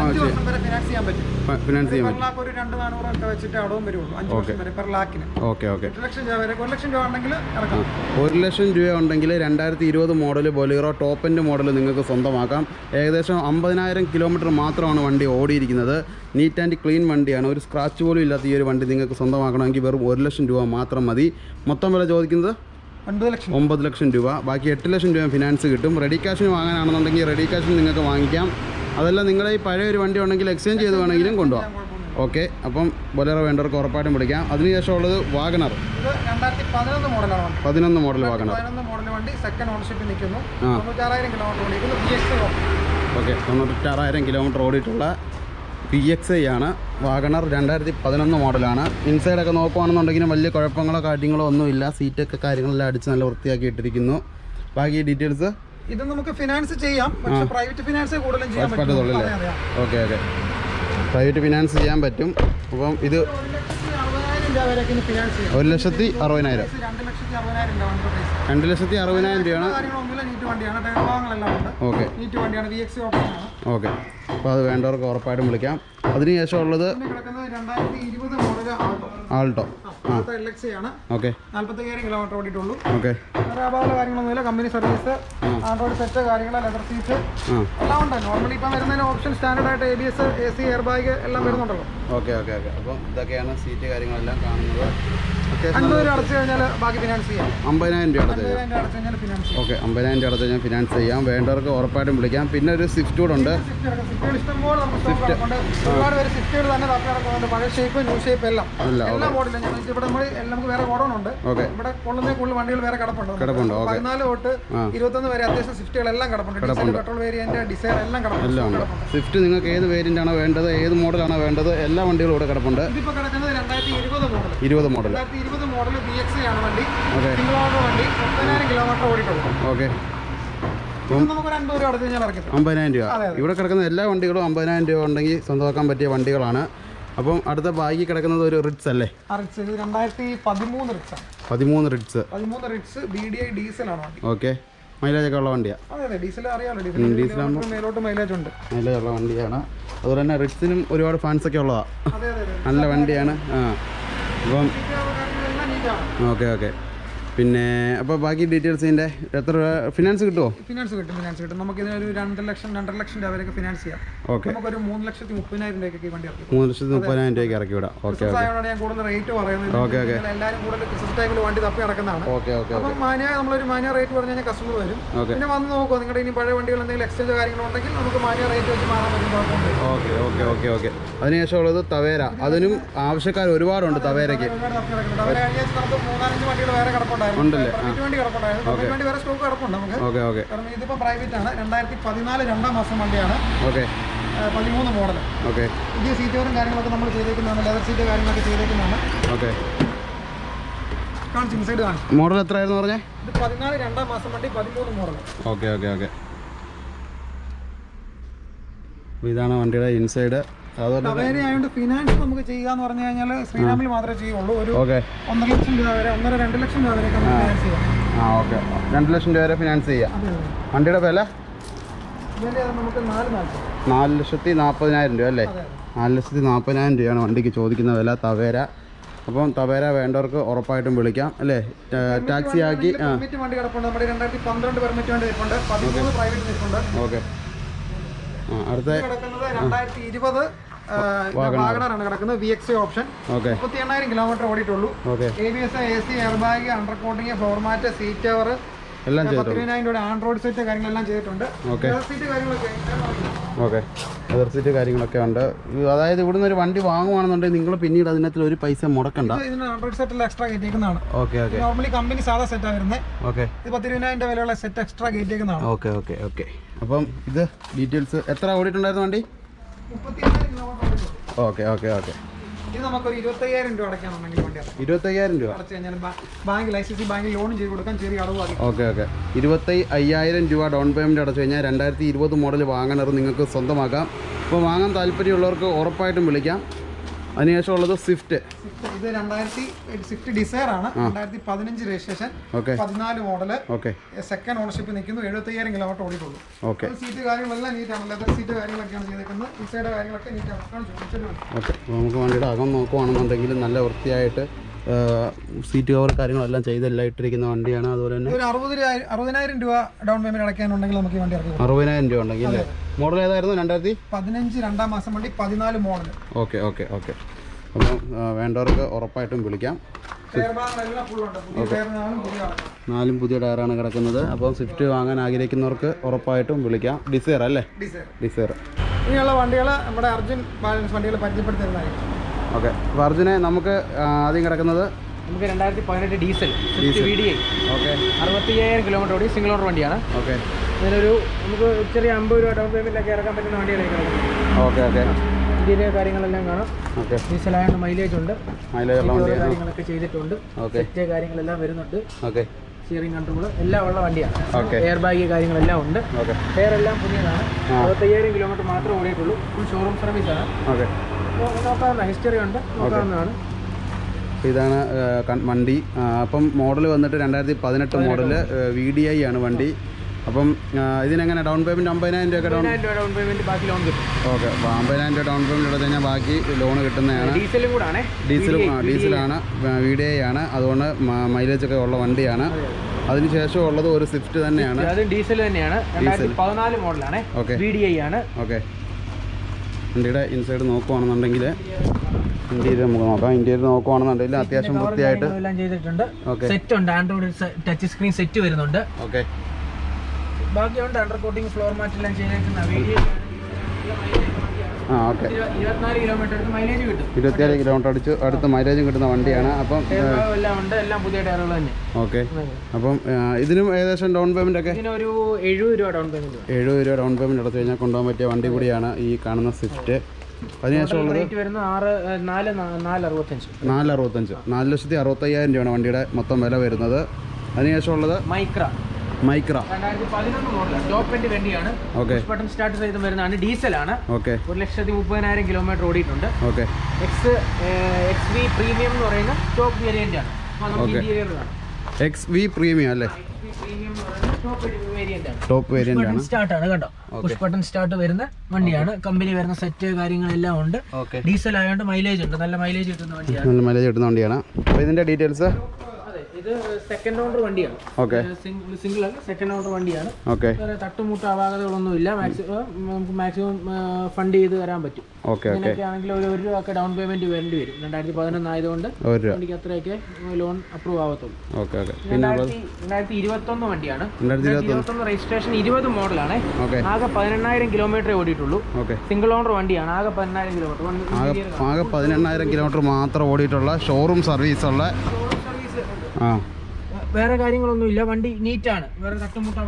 അഞ്ച് വർഷം വരെ ഫിനാൻസ് ചെയ്യാൻ പറ്റും. ഫിനാൻസ് ചെയ്യാൻ ഒരു രണ്ട് നാനൂറൊക്കെ വെച്ചിട്ട് അടവും വരുള്ളൂ. അഞ്ച് വർഷം വരെ പെർ ലാക്കിന് ഓക്കെ ഓക്കെ. എട്ട് ലക്ഷം രൂപ വരെ ഒരു ലക്ഷം രൂപ ഉണ്ടെങ്കിൽ ഇറക്കാം. ഒരു ലക്ഷം രൂപ ഉണ്ടെങ്കിൽ രണ്ടായിരത്തി ഇരുപത് model Bolero top end model നിങ്ങൾക്ക് സ്വന്തമാക്കാം. ഏകദേശം അമ്പതിനായിരം കിലോമീറ്റർ മാത്രമാണ് വണ്ടി ഓടിയിരിക്കുന്നത്. നീറ്റ് ആൻഡ് ക്ലീൻ വണ്ടിയാണ്. ഒരു സ്ക്രാച്ച് പോലും ഇല്ലാത്ത ഈ ഒരു വണ്ടി നിങ്ങൾക്ക് സ്വന്തമാക്കണമെങ്കിൽ വെറും ഒരു ലക്ഷം രൂപ മാത്രം മതി. മൊത്തം വില ചോദിക്കുന്നത്? ഒൻപത് ലക്ഷം. ഒമ്പത് ലക്ഷം രൂപ. ബാക്കി എട്ട് ലക്ഷം രൂപ ഫിനാൻസ് കിട്ടും. റെഡി ക്യാഷിന് വാങ്ങാനാണെന്നുണ്ടെങ്കിൽ റെഡി ക്യാഷിന് നിങ്ങൾക്ക് വാങ്ങിക്കാം. അതല്ല നിങ്ങളെ ഈ പഴയ ഒരു വണ്ടി ഉണ്ടെങ്കിൽ എക്സ്ചേഞ്ച് ചെയ്ത് വേണമെങ്കിലും കൊണ്ടുപോകാം. ഓക്കെ അപ്പം ബൊലേറോ വേണ്ടവർക്ക് ഉറപ്പായിട്ടും വിളിക്കാം. അതിനുശേഷം ഉള്ളത് വാഗണർ. പതിനൊന്ന് മോഡൽ വാഗണർ. ഓക്കെ തൊണ്ണൂറ്റാറായിരം കിലോമീറ്റർ ഓടിയിട്ടുള്ള പി എക്സ് ഐ ആണ്. വാഗണർ രണ്ടായിരത്തി പതിനൊന്ന് മോഡലാണ് ഇൻസൈഡൊക്കെ നോക്കുവാണെന്നുണ്ടെങ്കിലും വലിയ കുഴപ്പങ്ങളോ കാര്യങ്ങളോ ഒന്നുമില്ല. സീറ്റൊക്കെ കാര്യങ്ങളെല്ലാം അടിച്ച് നല്ല വൃത്തിയാക്കി ഇട്ടിരിക്കുന്നു. ബാക്കി ഡീറ്റെയിൽസ് ഇത് നമുക്ക് ഫിനാൻസ് ചെയ്യാം. പക്ഷെ പ്രൈവറ്റ് ഫിനാൻസ് കൂടുതലും ചെയ്യാൻ പറ്റത്തുള്ളൂ. ഓക്കെ ഓക്കെ പ്രൈവറ്റ് ഫിനാൻസ് ചെയ്യാൻ പറ്റും. അപ്പം ഇത് ഒരു ലക്ഷത്തി അറുപതിനായിരം രണ്ട് ലക്ഷത്തി അറുപതിനായിരം രൂപയാണ്. ഓക്കെ ഓക്കെ അപ്പോൾ അത് വേണ്ടവർക്ക് ഉറപ്പായിട്ടും വിളിക്കാം. അതിനുശേഷം ഉള്ളത് ആൾട്ടോ. ഓക്കെ. കിലോമീറ്റർ ഓടിയിട്ടുള്ളൂ. ഓക്കെ. കാര്യങ്ങളൊന്നുമില്ല കമ്പനി സർവീസ് ആൻഡ്രോയിഡ് സെറ്റ് കാര്യങ്ങൾ ലെതർ സീറ്റ് എല്ലാം ഉണ്ട്. നോർമലി ഇപ്പം വരുന്നതിന് ഓപ്ഷൻ സ്റ്റാൻഡേർഡ് ആയിട്ട് A B S A C air bag എല്ലാം വരുന്നുണ്ടല്ലോ. Okay okay okay. അപ്പം ഇതൊക്കെയാണ് സീറ്റ് കാര്യങ്ങളെല്ലാം കാണുന്നത്. അൻപത് രൂപ അടച്ചു കഴിഞ്ഞാൽ ചെയ്യാം. അമ്പതിനായിരം രൂപ അടച്ച് കഴിഞ്ഞാൽ ഫിനാൻസ് ചെയ്യാം. ഓക്കെ അമ്പതിനായിരം വേണ്ടവർക്ക് ഉറപ്പായിട്ടും വിളിക്കാം. പിന്നെ ഒരു സ്വിഫ്റ്റ് കൂടെ ഉണ്ട്. സ്വിഫ്റ്റ് ഒരുപാട് പേര് സ്വിഫ്റ്റുകൾ തന്നെ പഴയ ഷേപ്പ് ന്യൂ ഷേപ്പ് എല്ലാം. എല്ലാ മോഡലും ഇവിടെ നമ്മൾ നമുക്ക് വേറെ ഗോഡൗണുണ്ട് ഓക്കെ. ഇവിടെ കൊള്ളുന്ന കൂടുതൽ വണ്ടികൾ വേറെ കിടപ്പുണ്ട്. കിടപ്പുണ്ട്. ഓക്കെ. പതിനാല് തൊട്ട് ആ. ഇരുപത്തൊന്ന് വരെ അത്യാവശ്യം സ്വിഫ്റ്റുകളെല്ലാം കിടപ്പുണ്ട്. ഡീസൽ പെട്രോൾ വേരിയന്റ് ഡിസൈർ എല്ലാം കിടപ്പുണ്ട്. സ്വിഫ്റ്റ് നിങ്ങൾക്ക് ഏത് വേരിയന്റ് ആണ് വേണ്ടത് ഏത് മോഡലാണ് വേണ്ടത് എല്ലാ വണ്ടികളും ഇവിടെ കിടപ്പുണ്ട്. ഇതിപ്പോൾ കിടക്കുന്നത് രണ്ടായിരത്തി ഇരുപത് മോഡൽ ഇരുപത് മോഡൽ ഇരുപത് മോഡൽ ബി എക്സ് ആണ് വണ്ടി. സിംഗിൾ ഓണർ വണ്ടി. മുപ്പതിനായിരം കിലോമീറ്റർ ഓടിയിട്ടുള്ളൂ. ഓക്കെ. അമ്പതിനായിരം രൂപ. ഇവിടെ കിടക്കുന്ന എല്ലാ വണ്ടികളും അമ്പതിനായിരം രൂപ ഉണ്ടെങ്കിൽ സ്വന്തമാക്കാൻ പറ്റിയ വണ്ടികളാണ്. അപ്പം അടുത്ത ബാഗിൽ കിടക്കുന്നത് ഒരു റിറ്റ്സ് അല്ലേ? പതിമൂന്ന് വണ്ടി. ഓക്കെ. മൈലേജ് ഒക്കെ ഉള്ള വണ്ടിയാണ് ഡീസലാകുമ്പോൾ മൈലേജ് ഉള്ള വണ്ടിയാണ്. അതുപോലെ തന്നെ റിറ്റ്സിനും ഒരുപാട് ഫാൻസ് ഒക്കെ ഉള്ളതാണ് നല്ല വണ്ടിയാണ്. ആ. അപ്പം ഓക്കെ ഓക്കെ. പിന്നെ അപ്പോൾ ബാക്കി ഡീറ്റെയിൽസ് ഡീറ്റെയിൽസിന്റെ എത്ര രൂപ ഫിനാൻസ് കിട്ടുമോ ഫിനാൻസ് കിട്ടും ഫിനാൻസ് കിട്ടും. നമുക്ക് ഇതിനൊരു രണ്ട് ലക്ഷം രണ്ടര ലക്ഷം രൂപ വരെയൊക്കെ ഫിനാൻസ് ചെയ്യാം. ഓക്കെ. നമുക്കൊരു മൂന്ന് ലക്ഷത്തി മുപ്പതിനായിരം രൂപയ്ക്ക് വണ്ടി ഇറക്കി മൂന്ന് ലക്ഷത്തി മുപ്പതിനായിരം രൂപയ്ക്ക് ഇറക്കി വിടാം. ഓക്കെ ഞാൻ കൂടുതൽ റേറ്റ് പറയുന്നത്. Okay, okay. എല്ലാവരും കൂടുതൽ ക്രിസ്മസ് ടൈമിൽ വണ്ടി തപ്പി നടക്കുന്നതാണ്. ഓക്കെ ഓക്കെ അപ്പം മാന്യ നമ്മളൊരു മാന്യ റേറ്റ് പറഞ്ഞു കഴിഞ്ഞാൽ കസ്റ്റമർ വരും. ഓക്കെ. പിന്നെ വന്ന് നോക്കുക നിങ്ങളുടെ ഇനി പഴയ വണ്ടികൾ എന്തെങ്കിലും എക്സ്ചേഞ്ച് കാര്യങ്ങളുണ്ടെങ്കിൽ നമുക്ക് മാന്യ റേറ്റ് വെച്ച് മാറാൻ പറ്റും. Okay okay okay okay. അതിനുശേഷം ഉള്ളത് തവേര. അതിനും ആവശ്യക്കാർ ഒരുപാടുണ്ട് തവേരയ്ക്ക്. ഉണ്ടല്ലേ? ഓക്കെ. ഓക്കെ പ്രൈവറ്റ് ആണ് രണ്ടായിരത്തി പതിനാല് രണ്ടാം മാസം വണ്ടിയാണ് ഓക്കെ. Model okay. കാര്യങ്ങളൊക്കെ നമ്മൾ മോഡൽ എത്രയായിരുന്നു പറഞ്ഞേ? ഇത് പതിനാല് രണ്ടാം മാസം വണ്ടി പതിമൂന്ന് മോഡൽ ഓക്കെ ഓക്കെ ഓക്കെ. ഇതാണ് വണ്ടിയുടെ ഇൻസൈഡ് ആയതുകൊണ്ട് ഫിനാൻസ് നമുക്ക് ചെയ്യുക എന്ന് പറഞ്ഞു കഴിഞ്ഞാൽ ശ്രീരാമിൽ മാത്രമേ ചെയ്യുള്ളൂ. ഒരു ഒന്നര ലക്ഷം രൂപ വരെ ഒന്നര രണ്ട് ലക്ഷം രൂപ വരെ ഫിനാൻസ് ചെയ്യാം. ആ ഓക്കെ. രണ്ട് ലക്ഷം രൂപ വരെ ഫിനാൻസ് ചെയ്യാം. വണ്ടിയുടെ വില? നാല് ലക്ഷത്തി നാൽപ്പതിനായിരം രൂപ അല്ലേ? നാല് ലക്ഷത്തി നാൽപ്പതിനായിരം രൂപയാണ് വണ്ടിക്ക് ചോദിക്കുന്ന വില തവേര. അപ്പം തവേര വേണ്ടവർക്ക് ഉറപ്പായിട്ടും വിളിക്കാം അല്ലേ? ടാക്സി ആക്കി ഓക്കെ. അടുത്ത കിടക്കുന്നത് രണ്ടായിരത്തി ഇരുപത് വാഗണറാണ് കിടക്കുന്നത് വി എക്സ് ഓപ്ഷൻ മുപ്പത്തി എണ്ണായിരം kilometre ഓടിയിട്ടുള്ളൂ. A B S A C air bag under coating floor mat seat cover എല്ലാം ചെയ്തു പത്തിരുപതിനായിരം രൂപ ആൻഡ്രോയിഡ് സെറ്റ് കാര്യങ്ങളെല്ലാം ചെയ്തിട്ടുണ്ട്. സീറ്റ് കാര്യങ്ങളൊക്കെ ഓക്കെ. ലെതർ സീറ്റ് കാര്യങ്ങളൊക്കെ ഉണ്ട്. അതായത് ഇവിടുന്ന് ഒരു വണ്ടി വാങ്ങുവാണെന്നുണ്ടെങ്കിൽ നിങ്ങൾ പിന്നീട് അതിനകത്ത് ഒരു പൈസ മുടക്കണ്ട. എക്സ്ട്രാ കയറ്റിയേക്കുന്നതാണ് ഓക്കെ ഓക്കെ. നോർമലി കമ്പനി സാധാ സെറ്റാണ് വരുന്നത് ഓക്കെ. ഇത് പത്തിരുപതിനായിരം രൂപ വിലയുള്ള സെറ്റ് എക്സ്ട്രാ കയറ്റിയേക്കുന്നതാണ് ഓക്കെ ഓക്കെ ഓക്കെ. അപ്പം ഇത് ഡീറ്റെയിൽസ് എത്ര ഓടിയിട്ടുണ്ടായിരുന്നു വണ്ടി? Okay okay okay. ഇരുപത്തയ്യായിരം രൂപ ബാങ്ക് ബാങ്കിൽ ലോൺ ചെയ്ത് കൊടുക്കാൻ ചെറിയ ഓക്കെ ഓക്കെ. ഇരുപത്തി അയ്യായിരം രൂപ ഡൗൺ പേയ്മെന്റ് അടച്ചു കഴിഞ്ഞാൽ രണ്ടായിരത്തി ഇരുപത് മോഡൽ വാങ്ങണർ നിങ്ങൾക്ക് സ്വന്തമാക്കാം. അപ്പോൾ വാങ്ങാൻ താല്പര്യമുള്ളവർക്ക് ഉറപ്പായിട്ടും വിളിക്കാം. അതിനുശേഷം ഉള്ളത് സ്വിഫ്റ്റ് ഇത് രണ്ടായിരത്തി സ്വിഫ്റ്റ് ഡിസയർ ആണ്. രണ്ടായിരത്തി പതിനഞ്ച് രജിസ്ട്രേഷൻ പതിനാല് മോഡൽ ഓക്കെ സെക്കൻഡ് ഓണർഷിപ്പ് നിൽക്കുന്നു. എഴുപത്തയ്യായിരം കിലോമീറ്റർ ഓടിയിട്ടുള്ളൂ. ഓക്കെ സീറ്റ് കാര്യങ്ങളെല്ലാം നീറ്റാണ് ലെതർ സീറ്റ് കാര്യങ്ങളൊക്കെയാണ് ചെയ്തേക്കുന്നത് ഡിസൈഡ് കാര്യങ്ങളൊക്കെ നീറ്റാണ്. ഓക്കെ നമുക്ക് വണ്ടിയുടെ അകം നോക്കുവാണെന്നുണ്ടെങ്കിൽ നല്ല വൃത്തിയായിട്ട് സീറ്റ് കവർ കാര്യങ്ങളെല്ലാം ചെയ്തെല്ലാം ഇട്ടിരിക്കുന്ന വണ്ടിയാണ്. അതുപോലെ തന്നെ ഒരു അറുപതിനായിരം രൂപ ഡൗൺ പേയ്മെന്റ് അടയ്ക്കാനുണ്ടെങ്കിൽ നമുക്ക് ഈ വണ്ടി ഇറക്കി അറുപതിനായിരം രൂപ ഉണ്ടെങ്കിൽ അല്ലേ? മോഡൽ ഏതായിരുന്നു രണ്ടായിരത്തി? പതിനഞ്ച് രണ്ടാം മാസം വണ്ടി പതിനാല് മോഡൽ ഓക്കെ ഓക്കെ ഓക്കെ. അപ്പം വേണ്ടവർക്ക് ഉറപ്പായിട്ടും വിളിക്കാം. നാലും പുതിയ ടയറാണ് കിടക്കുന്നത്. അപ്പം സ്വിഫ്റ്റ് വാങ്ങാൻ ആഗ്രഹിക്കുന്നവർക്ക് ഉറപ്പായിട്ടും വിളിക്കാം. ഡിസയർ അല്ലേ? ഡിസൈർ ഡിസയർ ഇനിയുള്ള വണ്ടികൾ നമ്മുടെ അർജുൻ ബാലൻസ് വണ്ടികൾ പരിചയപ്പെടുത്തുന്നതായിരിക്കും ഓക്കെ. അപ്പോൾ അർജുനെ നമുക്ക് ആദ്യം കിടക്കുന്നത്? നമുക്ക് രണ്ടായിരത്തി പതിനെട്ട് diesel. V D I okay. അറുപത്തി അയ്യായിരം കിലോമീറ്റർ ഓടി സിംഗിൾ ഓണർ വണ്ടിയാണ്. ഓക്കെ. ഇതിനൊരു നമുക്ക് ചെറിയ അമ്പത് രൂപ ഡൗൺ പേയ്മെന്റൊക്കെ ഇറക്കാൻ പറ്റുന്ന കിടക്കുന്നത് ഓക്കെ ഓക്കെ. ഇതിന്റെ കാര്യങ്ങളെല്ലാം കാണാം. ഓക്കെ. ഡീസൽ ആയതുകൊണ്ട് മൈലേജ് ഉണ്ട്. മൈലേജ് ഉള്ള വണ്ടിയാണ്. കാര്യങ്ങളൊക്കെ ചെയ്തിട്ടുണ്ട്. ഓക്കെ. സെറ്റ് കാര്യങ്ങളെല്ലാം വരുന്നുണ്ട്. ഓക്കെ. സ്റ്റിയറിംഗ് കൺട്രോൾ എല്ലാം ഉള്ള വണ്ടിയാണ്. ഓക്കെ. എയർ ബാഗ് കാര്യങ്ങളെല്ലാം ഉണ്ട്. ഓക്കെ. എയർ എല്ലാം പുതിയതാണ്. അറുപത്തയ്യായിരം കിലോമീറ്റർ മാത്രമേ ഓടിയിട്ടുള്ളൂ. ഫുൾ ഷോറൂം സർവീസാണ് ഓക്കെ. നോക്കാവുന്ന ഹിസ്റ്ററി ഉണ്ട്. നോക്കാവുന്നതാണ്. ഇതാണ് വണ്ടി. അപ്പം മോഡൽ വന്നിട്ട് രണ്ടായിരത്തി പതിനെട്ട് മോഡൽ വി ഡി ഐ ആണ് വണ്ടി. അപ്പം ഇതിനെങ്ങനെ ഡൗൺ പേയ്മെന്റ് അമ്പതിനായിരം രൂപ ഡൗൺ ഡൗൺ പേയ്മെന്റ് ബാക്കി ലോൺ കിട്ടും. ഓക്കെ അപ്പോൾ അമ്പതിനായിരം രൂപ ഡൗൺ പേയ്മെന്റ് എടുത്ത് കഴിഞ്ഞാൽ ബാക്കി ലോൺ കിട്ടുന്നതാണ്. ഡീസലും കൂടാണേ. ഡീസലും ആ, ഡീസലാണ് വി ഡി ഐ ആണ് അതുകൊണ്ട് മൈലേജ് ഒക്കെ ഉള്ള വണ്ടിയാണ്. അതിനുശേഷം ഉള്ളത് ഒരു സ്വിഫ്റ്റ് തന്നെയാണ്. അത് ഡീസൽ തന്നെയാണ്. പതിനാല് മോഡലാണ് ഓക്കെ. വി ഡി ഐ ആണ്. ഓക്കെ. വണ്ടിയുടെ ഇൻസൈഡ് നോക്കുവാണെന്നുണ്ടെങ്കിൽ ഇന്റീരിയർ നമുക്ക് നോക്കാം. ഇന്റീരിയർ നോക്കുവാണെന്നുണ്ടെങ്കിൽ അത്യാവശ്യം വൃത്തിയായിട്ട് എല്ലാം ചെയ്തിട്ടുണ്ട്. സെറ്റ് ഉണ്ട്. ആൻഡ്രോയിഡ് ടച്ച് സ്ക്രീൻ സെറ്റ് വരുന്നുണ്ട്. ഓക്കെ ബാക്കിയുണ്ട് അണ്ടർ കോട്ടിംഗ് ഫ്ലോർ മാറ്റ് എല്ലാം ചെയ്തേക്കുന്ന ആ ഓക്കെ. ഇരുപത്തിയേഴ് കിലോമീറ്റർ അടിച്ച് അടുത്ത് മൈലേജ് കിട്ടുന്ന വണ്ടിയാണ്. അപ്പം ഓക്കെ. അപ്പം ഇതിനും ഏകദേശം ഡൗൺ പേയ്മെന്റ് ഒക്കെ? എഴുപത് രൂപ ഡൗൺ പേയ്മെന്റ് എടുത്തു കഴിഞ്ഞാൽ കൊണ്ടുപോകാൻ പറ്റിയ വണ്ടി കൂടിയാണ് ഈ കാണുന്ന സ്വിഫ്റ്റ് നാല് ലക്ഷത്തി അറുപത്തയ്യായിരം രൂപയാണ് വണ്ടിയുടെ മൊത്തം വില വരുന്നത്. അതിനുശേഷം ഉള്ളത്? Micra Micra. ബട്ടൺ സ്റ്റാർട്ട് വരുന്നതാണ്. ഡീസലാണ്. ഓക്കെ ഒരു ലക്ഷത്തി മുപ്പതിനായിരം കിലോമീറ്റർ ഓടിയിട്ടുണ്ട്. Okay X X V premium എന്ന് പറയുന്ന ടോപ്പ് വേരിയന്റ് ആണ്. ഇന്റീരിയർ കാണാം. എക്സ് വി പ്രീമിയം അല്ലേ? ടോപ്പ് വേരിയന്റ് ആണ്. സ്റ്റാർട്ട് ആണ്. കേട്ടോ പുഷ് ബട്ടൺ സ്റ്റാർട്ട് വരുന്ന വണ്ടിയാണ്. കമ്പനി വരുന്ന സെറ്റ് കാര്യങ്ങളെല്ലാം ഉണ്ട്. ഡീസൽ ആയതുകൊണ്ട് മൈലേജ് ഉണ്ട്. നല്ല മൈലേജ് കിട്ടുന്ന വണ്ടിയാണ്. നല്ല മൈലേജ് കിട്ടുന്ന വണ്ടിയാണ്. അപ്പോൾ ഇതിന്റെ ഡീറ്റെയിൽസ് ഇത് സെക്കൻഡ് ഓണർ വണ്ടിയാണ്. ഓക്കെ സിംഗിൾ അല്ല സെക്കൻഡ് ഓണർ വണ്ടിയാണ്. ഓക്കെ വേറെ തട്ടുമുട്ട അപാകതകളൊന്നും ഇല്ല മാക്സിമം നമുക്ക് മാക്സിമം ഫണ്ട് ചെയ്ത് തരാൻ പറ്റും. ഓക്കെ ഓക്കെ ആണെങ്കിൽ ഒരു ഒരു രൂപ ഡൗൺ പേയ്മെന്റ് വരേണ്ടി വരും. രണ്ടായിരത്തി പതിനൊന്ന് ആയതുകൊണ്ട് വണ്ടിക്ക് അത്രയൊക്കെ ലോൺ അപ്രൂവ് ആവത്തുള്ളൂ. ഓക്കെ ഓക്കെ രണ്ടായിരത്തി ഇരുപത്തൊന്ന് വണ്ടിയാണ്. ഇരുപത്തൊന്ന്. രജിസ്ട്രേഷൻ ഇരുപത് മോഡലാണ് ആകെ പതിനെണ്ണായിരം കിലോമീറ്റർ ഓടിയിട്ടുള്ളൂ. സിംഗിൾ ഓണർ വണ്ടിയാണ്. ആകെ പതിനായിരം കിലോമീറ്റർ ആകെ പതിനെണ്ണായിരം കിലോമീറ്റർ മാത്രം ഓടിയിട്ടുള്ള ഷോറൂം സർവീസ് ആ വേറെ കാര്യങ്ങളൊന്നും ഇല്ല. വണ്ടി നീറ്റാണ് വേറെ തട്ടുമുട്ട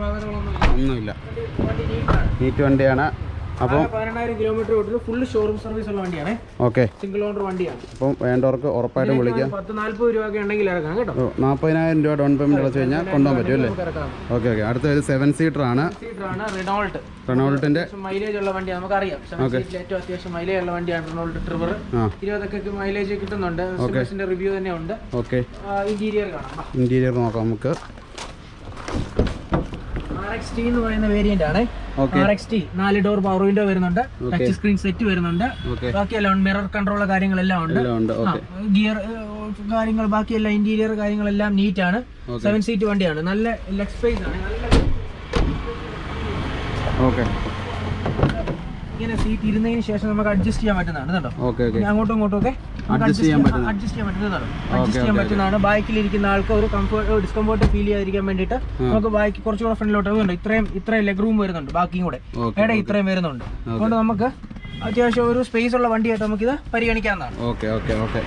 ഒന്നുമില്ല. നീറ്റ് വണ്ടിയാണ്. അപ്പം ആകെ പതിനെണ്ണായിരം കിലോമീറ്റർ ഓടിയിട്ടുള്ള ഫുൾ ഷോറൂം സർവീസ് ഉള്ള വണ്ടിയാണ്. ഓക്കെ. സിംഗിൾ ഓണർ വണ്ടിയാണ്. അപ്പം വേണ്ടവർക്ക് ഉറപ്പായിട്ടും വിളിക്കാം. പത്ത് നാല്പത് രൂപ ഉണ്ടെങ്കിൽ ഇറക്കാം കേട്ടോ. നാൽപ്പതിനായിരം രൂപ ഡൗൺ പേയ്മെന്റ് അടച്ചു കഴിഞ്ഞാൽ കൊണ്ടുപോകാൻ പറ്റും അല്ലേ? നമുക്ക് ഓക്കെ ഓക്കെ. അടുത്ത ഒരു സെവൻ സീറ്റർ ആണ്. റിനോൾട്ട് റെനോൾട്ടിന്റെ മൈലേജ് ഉള്ള വണ്ടിയാണ് നമുക്കറിയാം. അറിയാം ഏറ്റവും അത്യാവശ്യം മൈലേജ് ഉള്ള വണ്ടിയാണ് റിനോൾട്ട് ട്രിവർ ഇരുപതൊക്കെ മൈലേജ് കിട്ടുന്നുണ്ട്. റിവ്യൂ തന്നെ ഉണ്ട് ഓക്കെ. ഇന്റീരിയർ കാണാം. ഇന്റീരിയർ നോക്കാം നമുക്ക്. ആർ എക്സ് ടി എന്ന് പറയുന്ന വേരിയന്റ് ആണ്. ആർ എക്സ് ടി നാല് ഡോർ പവർ വിൻഡോ വരുന്നുണ്ട്. ടച്ച് സ്ക്രീൻ സെറ്റ് വരുന്നുണ്ട്. ബാക്കിയെല്ലാം ഉണ്ട് മിറർ കൺട്രോൾ കാര്യങ്ങളെല്ലാം ഉണ്ട്. ഗിയർ കാര്യങ്ങൾ ബാക്കിയെല്ലാം ഇന്റീരിയർ കാര്യങ്ങളെല്ലാം നീറ്റ് ആണ്. സെവൻ സീറ്റ് വണ്ടിയാണ്. നല്ല ലെഗ് സ്പേസ് ആണ്. നല്ല ഓക്കെ ഇങ്ങനെ സീറ്റ് ഇരുന്നതിന് ശേഷം നമുക്ക് അഡ്ജസ്റ്റ് ചെയ്യാൻ പറ്റുന്നതാണ് കേട്ടോ. അങ്ങോട്ടും ഇങ്ങോട്ടും ഒക്കെ അഡ്ജസ്റ്റ് ചെയ്യാൻ പറ്റുന്നതാണ് അഡ്ജസ്റ്റ് ചെയ്യാൻ പറ്റുന്നതാണ്. ബാക്കിലിരിക്കുന്ന ആൾക്ക് ഒരു കംഫർട്ട് ഡിസ്കംഫർട്ട് ഫീൽ ചെയ്യാതിരിക്കാൻ വേണ്ടിയിട്ട് നമുക്ക് ബാക്കി കുറച്ചുകൂടെ ഫ്രണ്ടിലോട്ട് വരുന്നുണ്ട് ഇത്രയും ഇത്രയും ലെഗ് റൂം വരുന്നുണ്ട് ബാക്കിയും കൂടെ. ഇവിടെ ഇത്രയും വരുന്നുണ്ട്. അതുകൊണ്ട് നമുക്ക് അത്യാവശ്യം ഒരു സ്പേസ് ഉള്ള വണ്ടിയായിട്ട് നമുക്കിത് പരിഗണിക്കാവുന്നതാണ്. ഓക്കെ ഓക്കെ ഓക്കെ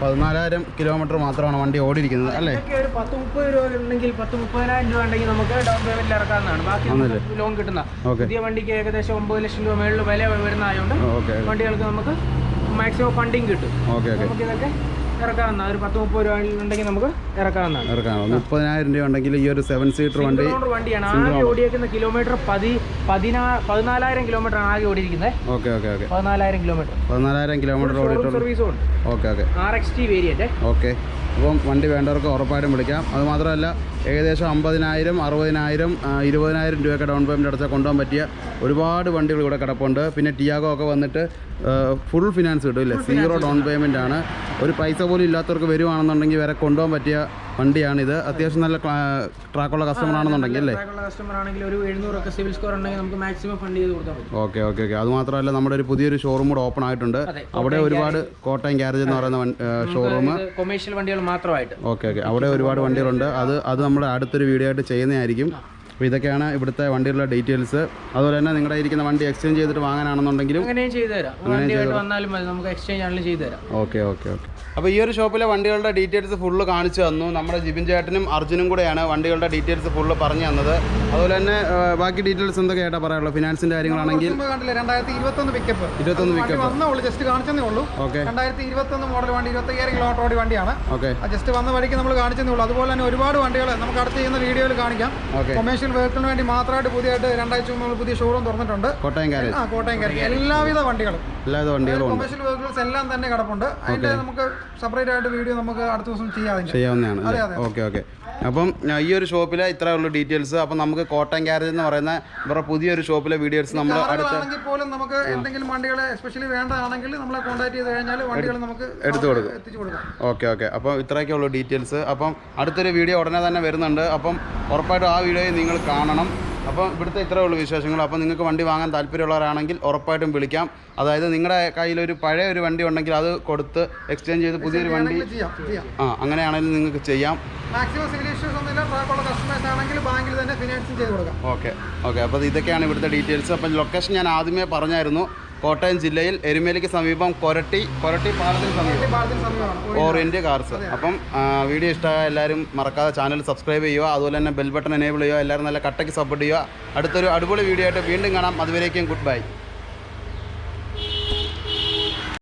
പതിനാലായിരം കിലോമീറ്റർ മാത്രമാണ് വണ്ടി ഓടിയിരിക്കുന്നത് അല്ലേ? ഒരു പത്ത് മുപ്പത് രൂപ ഉണ്ടെങ്കിൽ പത്ത് മുപ്പതിനായിരം രൂപ ഉണ്ടെങ്കിൽ നമുക്ക് ഡൗൺ ഇറക്കാവുന്നതാണ്. ബാക്കി ലോൺ കിട്ടുന്ന പുതിയ വണ്ടിക്ക് ഏകദേശം ഒമ്പത് ലക്ഷം രൂപ മേളിൽ വില വരുന്ന ആയതുകൊണ്ട് ഓക്കെ. വണ്ടികൾക്ക് നമുക്ക് മാക്സിമം ഫണ്ടിങ് കിട്ടും. Okay okay. നമുക്ക് ഇതൊക്കെ ഇറക്കാവുന്ന ഒരു പത്ത് മുപ്പത് രൂപ ഉണ്ടെങ്കിൽ നമുക്ക് ഇറക്കാവുന്നതാണ്. ഇറക്കാം മുപ്പതിനായിരം രൂപ ഉണ്ടെങ്കിൽ ഈ ഒരു സെവൻ സീറ്റർ വണ്ടി വണ്ടിയാണ്. ആകെ ഓടിയേക്കുന്ന കിലോമീറ്റർ പതി പതിനാ പതിനാലായിരം കിലോമീറ്റർ ആണ് ആകെ ഓടിയിരിക്കുന്നത്. Okay okay okay. പതിനാലായിരം കിലോമീറ്റർ പതിനാലായിരം കിലോമീറ്റർ ഓടിയിട്ടുള്ളൂ. സർവീസും ഉണ്ട്. Okay okay. R X T variant okay. അപ്പം വണ്ടി വേണ്ടവർക്ക് ഉറപ്പായിട്ടും വിളിക്കാം. അത് മാത്രമല്ല ഏകദേശം അമ്പതിനായിരം അറുപതിനായിരം ഇരുപതിനായിരം രൂപയൊക്കെ ഡൗൺ പേയ്മെന്റ് അടച്ചാൽ കൊണ്ടുപോകാൻ പറ്റിയ ഒരുപാട് വണ്ടികൾ ഇവിടെ കിടപ്പുണ്ട്. പിന്നെ ടിയാഗോ ഒക്കെ വന്നിട്ട് ഫുൾ ഫിനാൻസ് കിട്ടും ഇല്ലേ? സീറോ ഡൗൺ പേയ്മെന്റ് ആണ്. ഒരു പൈസ പോലും ഇല്ലാത്തവർക്ക് വരുവാണെന്നുണ്ടെങ്കിൽ വരെ കൊണ്ടുപോകാൻ പറ്റിയ വണ്ടിയാണിത്. അത്യാവശ്യം നല്ല ട്രാക്കുള്ള കസ്റ്റമർ ആണെന്നുണ്ടെങ്കിൽ അല്ലേ? കസ്റ്റമർ ആണെങ്കിൽ ഒരു എഴുന്നൂറൊക്കെ സിവിൽ സ്കോർ ഉണ്ടെങ്കിൽ നമുക്ക് മാക്സിമം ഫണ്ട് ചെയ്ത് കൊടുക്കാൻ പറ്റും. Okay okay okay. അത് മാത്രമല്ല നമ്മുടെ ഒരു പുതിയൊരു ഷോറൂം കൂടെ ഓപ്പൺ ആയിട്ടുണ്ട്. അവിടെ ഒരുപാട് കോട്ടയം ഗ്യാരേജ് എന്ന് പറയുന്ന ഷോറൂം കൊമേഴ്ഷ്യൽ വണ്ടികൾ മാത്രമായിട്ട്. Okay okay. അവിടെ ഒരുപാട് വണ്ടികളുണ്ട്. അത് അത് നമ്മുടെ അടുത്തൊരു വീഡിയോ ആയിട്ട് ചെയ്യുന്നതായിരിക്കും. അപ്പോൾ ഇതൊക്കെയാണ് ഇവിടുത്തെ വണ്ടികളുടെ ഡീറ്റെയിൽസ്. അതുപോലെ തന്നെ നിങ്ങളുടെ ഇരിക്കുന്ന വണ്ടി എക്സ്ചേഞ്ച് ചെയ്തിട്ട് വാങ്ങാനാണെന്നുണ്ടെങ്കിലും അങ്ങനെയും ചെയ്തു തരാം. വണ്ടിയായിട്ട് വന്നാലും മതി നമുക്ക് എക്സ്ചേഞ്ച് ആണെങ്കിലും ചെയ്തു തരാം. Okay okay okay. അപ്പോൾ ഈ ഒരു ഷോപ്പിലെ വണ്ടികളുടെ ഡീറ്റെയിൽസ് ഫുള്ള് കാണിച്ചു തന്നു. നമ്മുടെ ജിബിൻ ചേട്ടനും അർജുനും കൂടെയാണ് വണ്ടികളുടെ ഡീറ്റെയിൽസ് ഫുള്ള് പറഞ്ഞു തന്നത്. അതുപോലെ തന്നെ ബാക്കി ഡീറ്റെയിൽസ് എന്തൊക്കെയായിട്ടാണ് പറയാനുള്ളത്? ഫിനാൻസിന്റെ കാര്യങ്ങളാണെങ്കിൽ രണ്ടായിരത്തി ഇരുപത്തൊന്ന് പിക്കപ്പ് ഇരുപത്തൊന്ന് പിക്കപ്പ് വന്നേ ഉള്ളൂ ജസ്റ്റ് കാണിച്ചതേ ഉള്ളൂ. ഓക്കെ. രണ്ടായിരത്തി ഇരുപത്തൊന്ന് മോഡൽ വണ്ടി ഇരുപത്തയ്യായിരം കിലോമീറ്റർ ഓടി വണ്ടിയാണ്. ഓക്കെ. ജസ്റ്റ് വന്ന വഴിക്ക് നമ്മൾ കാണിച്ചതേ ഉള്ളൂ. അതുപോലെ തന്നെ ഒരുപാട് വണ്ടികൾ നമുക്ക് അടുത്ത് ചെയ്യുന്ന വീഡിയോയിൽ കാണിക്കാം. ഓക്കെ. കൊമേഴ്ഷ്യൽ വെഹിക്കിളിന് വേണ്ടി മാത്രമായിട്ട് പുതിയതായിട്ട് രണ്ടാഴ്ച മുമ്പ് പുതിയ ഷോറൂം തുറന്നിട്ടുണ്ട് കോട്ടയം കാര്യം ആ കോട്ടയം കാര്യം എല്ലാവിധ വണ്ടികളും എല്ലാവിധ വണ്ടികളും കൊമേഴ്ഷ്യൽ വെഹിക്കിൾസ് എല്ലാം തന്നെ കിടപ്പുണ്ട് അതിന്റെ നമുക്ക് സെപ്പറേറ്റ് ആയിട്ട് വീഡിയോ നമുക്ക് അടുത്ത ദിവസം ചെയ്യാവുന്നതാണ് അതെ, അതെ ഓക്കെ ഓക്കെ അപ്പം ഈ ഒരു ഷോപ്പിലെ ഇത്രേ ഉള്ളൂ ഡീറ്റെയിൽസ് അപ്പം നമുക്ക് കോട്ടൺ ഗ്യാരേജ് എന്ന് പറയുന്ന ഇവരുടെ പുതിയൊരു ഷോപ്പിലെ വീഡിയോസ് നമ്മൾ അടുത്ത് പോലും നമുക്ക് എന്തെങ്കിലും വണ്ടികൾ എസ്പെഷ്യലി വേണ്ടതാണെങ്കിൽ നമ്മളെ കോൺടാക്ട് ചെയ്ത് കഴിഞ്ഞാൽ വണ്ടികൾ നമുക്ക് എടുത്തു കൊടുക്കും. എത്തിച്ചു കൊടുക്കാം. ഓക്കെ ഓക്കെ അപ്പം ഇത്രയൊക്കെ ഉള്ളൂ ഡീറ്റെയിൽസ് അപ്പം അടുത്തൊരു വീഡിയോ ഉടനെ തന്നെ വരുന്നുണ്ട്. അപ്പം ഉറപ്പായിട്ടും ആ വീഡിയോ നിങ്ങൾ കാണണം. അപ്പം ഇവിടുത്തെ ഇത്രേ ഉള്ളൂ വിശേഷങ്ങൾ. അപ്പോൾ നിങ്ങൾക്ക് വണ്ടി വാങ്ങാൻ താല്പര്യമുള്ളവരാണെങ്കിൽ ഉറപ്പായിട്ടും വിളിക്കാം. അതായത് നിങ്ങളുടെ കയ്യിലൊരു പഴയ ഒരു വണ്ടി ഉണ്ടെങ്കിൽ അത് കൊടുത്ത് എക്സ്ചേഞ്ച് ചെയ്ത് പുതിയൊരു വണ്ടി ആ അങ്ങനെയാണെങ്കിലും നിങ്ങൾക്ക് ചെയ്യാം. ഓക്കെ ഓക്കെ അപ്പോൾ ഇതൊക്കെയാണ് ഇവിടുത്തെ ഡീറ്റെയിൽസ് അപ്പം ലൊക്കേഷൻ ഞാൻ ആദ്യമേ പറഞ്ഞായിരുന്നു. കോട്ടയം ജില്ലയിൽ എരുമേലിക്ക് സമീപം കൊരട്ടി കൊരട്ടി പാലത്തിന് സമീപം. Orient cars. അപ്പം വീഡിയോ ഇഷ്ടമായ എല്ലാവരും മറക്കാതെ ചാനൽ സബ്സ്ക്രൈബ് ചെയ്യുക അതുപോലെ തന്നെ ബെൽ ബട്ടൺ എനേബിൾ ചെയ്യുക എല്ലാവരും നല്ല കട്ടയ്ക്ക് സപ്പോർട്ട് ചെയ്യുക. അടുത്തൊരു അടിപൊളി വീഡിയോ ആയിട്ട് വീണ്ടും കാണാം. അതുവരേക്കും ഗുഡ് ബൈ